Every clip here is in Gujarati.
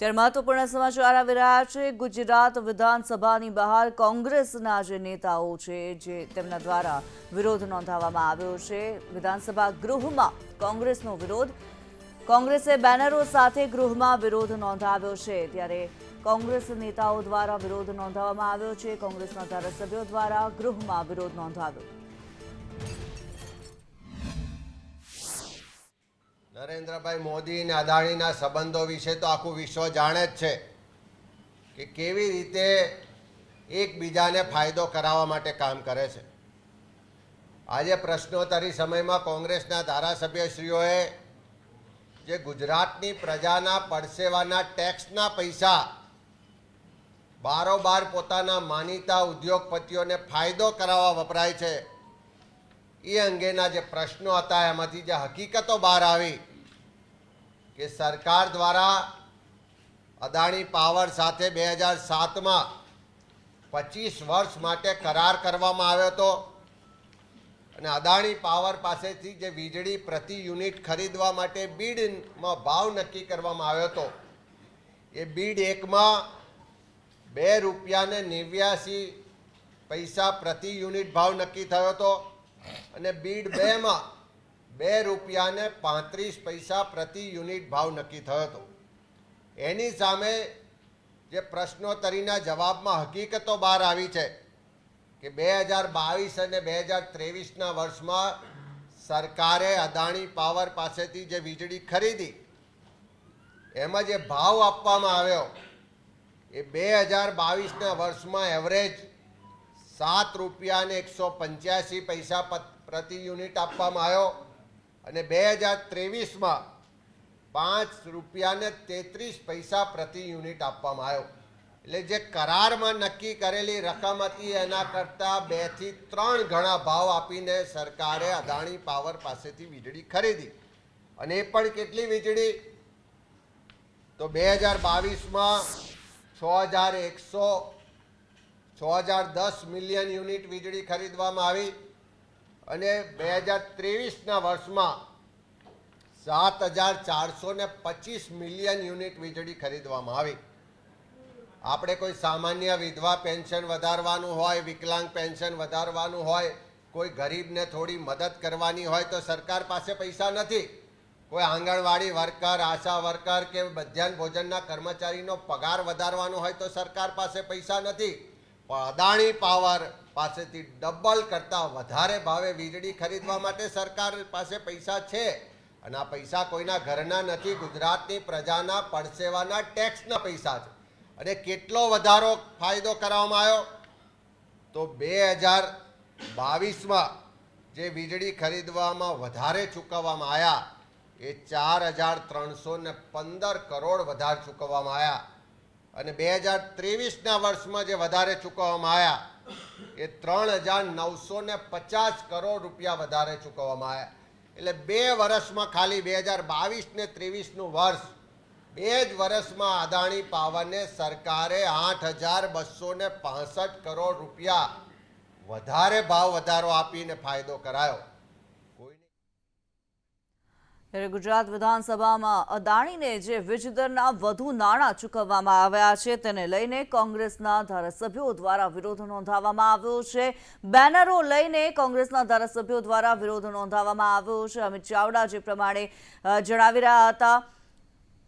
ત્યારે મહત્વપૂર્ણ સમાચાર આવી રહ્યા છે. ગુજરાત વિધાનસભાની બહાર કોંગ્રેસના જે નેતાઓ છે, જે તેમના દ્વારા વિરોધ નોંધાવવામાં આવ્યો છે. વિધાનસભા ગૃહમાં કોંગ્રેસનો વિરોધ. કોંગ્રેસે બેનરો સાથે ગૃહમાં વિરોધ નોંધાવ્યો છે. ત્યારે કોંગ્રેસ નેતાઓ દ્વારા વિરોધ નોંધાવવામાં આવ્યો છે. કોંગ્રેસના ધારાસભ્યો દ્વારા ગૃહમાં વિરોધ નોંધાવ્યો. નરેન્દ્રભાઈ મોદી અને અદાણીના સંબંધો વિશે તો આખું વિશ્વ જાણે જ છે કે કેવી રીતે એકબીજાને ફાયદો કરાવવા માટે કામ કરે છે. આજે પ્રશ્નોત્તરી સમયમાં કોંગ્રેસના ધારાસભ્યશ્રીઓએ જે ગુજરાતની પ્રજાના પડસેવાના ટેક્સના પૈસા બારોબાર પોતાના માનીતા ઉદ્યોગપતિઓને ફાયદો કરાવવા વપરાય છે, એ અંગેના જે પ્રશ્નો હતા, એમાંથી જે હકીકતો બહાર આવી કે સરકાર દ્વારા અદાણી પાવર સાથે બે હજાર સાતમાં પચીસ વર્ષ માટે કરાર કરવામાં આવ્યો હતો. અને અદાણી પાવર પાસેથી જે વીજળી પ્રતિ યુનિટ ખરીદવા માટે બીડમાં ભાવ નક્કી કરવામાં આવ્યો હતો. એ બીડ એકમાં બે રૂપિયાને નેવ્યાસી પૈસા પ્રતિ યુનિટ ભાવ નક્કી થયો હતો. અને બીડ બેમાં બે રૂપિયાને પાંત્રીસ પૈસા પ્રતિ યુનિટ ભાવ નક્કી થયો હતો. એની સામે જે પ્રશ્નોત્તરીના જવાબમાં હકીકતો બહાર આવી છે કે બે હજાર બાવીસ અને બે હજાર ત્રેવીસના વર્ષમાં સરકારે અદાણી પાવર પાસેથી જે વીજળી ખરીદી, એમાં જે ભાવ આપવામાં આવ્યો, એ બે હજાર બાવીસના વર્ષમાં એવરેજ સાત રૂપિયાને એકસો પંચ્યાસી પૈસા પ્રતિ યુનિટ આપવામાં આવ્યો. અને બે હજાર ત્રેવીસમાં પાંચ રૂપિયાને તેત્રીસ પૈસા પ્રતિ યુનિટ આપવામાં આવ્યો. એટલે જે કરારમાં નક્કી કરેલી રકમ હતી, એના કરતાં બેથી ત્રણ ગણા ભાવ આપીને સરકારે અદાણી પાવર પાસેથી વીજળી ખરીદી. અને એ પણ કેટલી વીજળી? તો બે હજાર બાવીસમાં છ હજાર એકસો, છ હજાર દસ મિલિયન યુનિટ વીજળી ખરીદવામાં આવી. અને બે હજાર ત્રેવીસના વર્ષમાં સાત હજાર ચારસો ને પચીસ મિલિયન યુનિટ વીજળી ખરીદવામાં આવી. આપણે કોઈ સામાન્ય વિધવા પેન્શન વધારવાનું હોય, વિકલાંગ પેન્શન વધારવાનું હોય, કોઈ ગરીબને થોડી મદદ કરવાની હોય તો સરકાર પાસે પૈસા નથી. કોઈ આંગણવાડી વર્કર, આશા વર્કર કે મધ્યાહન ભોજનના કર્મચારીનો પગાર વધારવાનો હોય તો સરકાર પાસે પૈસા નથી. પણ અદાણી પાવર પાસેથી ડબલ કરતાં વધારે ભાવે વીજળી ખરીદવા માટે સરકાર પાસે પૈસા છે. અને આ પૈસા કોઈના ઘરના નથી, ગુજરાતની પ્રજાના પડસેવાના ટેક્સના પૈસા છે. અને કેટલો વધારો ફાયદો કરવામાં આવ્યો? તો બે હજાર બાવીસમાં જે વીજળી ખરીદવામાં વધારે ચૂકવવામાં આવ્યા, એ ચાર હજાર ત્રણસો ને પંદર કરોડ વધારે ચૂકવવામાં આવ્યા. અને બે હજાર ત્રેવીસના વર્ષમાં જે વધારે ચૂકવવામાં આવ્યા એ ત્રણ હજાર નવસો ને પચાસ કરોડ રૂપિયા વધારે ચૂકવવામાં આવ્યા. એટલે બે વર્ષમાં ખાલી બે હજાર બાવીસ ને ત્રેવીસનું વર્ષ. બે જ વર્ષમાં અદાણી પાવરને સરકારે આઠ હજાર બસો ને કરોડ રૂપિયા વધારે ભાવ વધારો આપીને ફાયદો કરાયો. ત્યારે ગુજરાત વિધાનસભામાં અદાણીને જે વીજદરના વધુ નાણાં ચૂકવવામાં આવ્યા છે તેને લઈને કોંગ્રેસના ધારાસભ્યો દ્વારા વિરોધ નોંધાવવામાં આવ્યો છે. બેનરો લઈને કોંગ્રેસના ધારાસભ્યો દ્વારા વિરોધ નોંધાવવામાં આવ્યો છે. અમિત ચાવડા જે પ્રમાણે જણાવી રહ્યા હતા,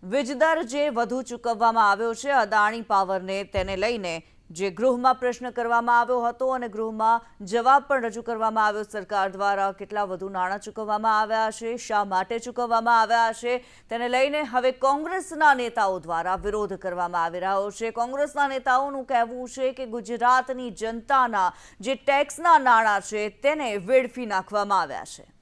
વીજદર જે વધુ ચૂકવવામાં આવ્યો છે, અદાણી પાવરને તેને લઈને જે ગૃહમાં પ્રશ્ન કરવામાં આવ્યો હતો અને ગૃહમાં જવાબ પણ રજૂ કરવામાં આવ્યો. સરકાર દ્વારા કેટલા વધુ નાણાં ચૂકવવામાં આવ્યા છે, શા માટે ચૂકવવામાં આવ્યા છે, તેને લઈને હવે કોંગ્રેસના નેતાઓ દ્વારા વિરોધ કરવામાં આવી રહ્યો છે. કોંગ્રેસના નેતાઓનું કહેવું છે કે ગુજરાતની જનતાના જે ટેક્સના નાણાં છે, તેને વેડફી નાખવામાં આવ્યા છે.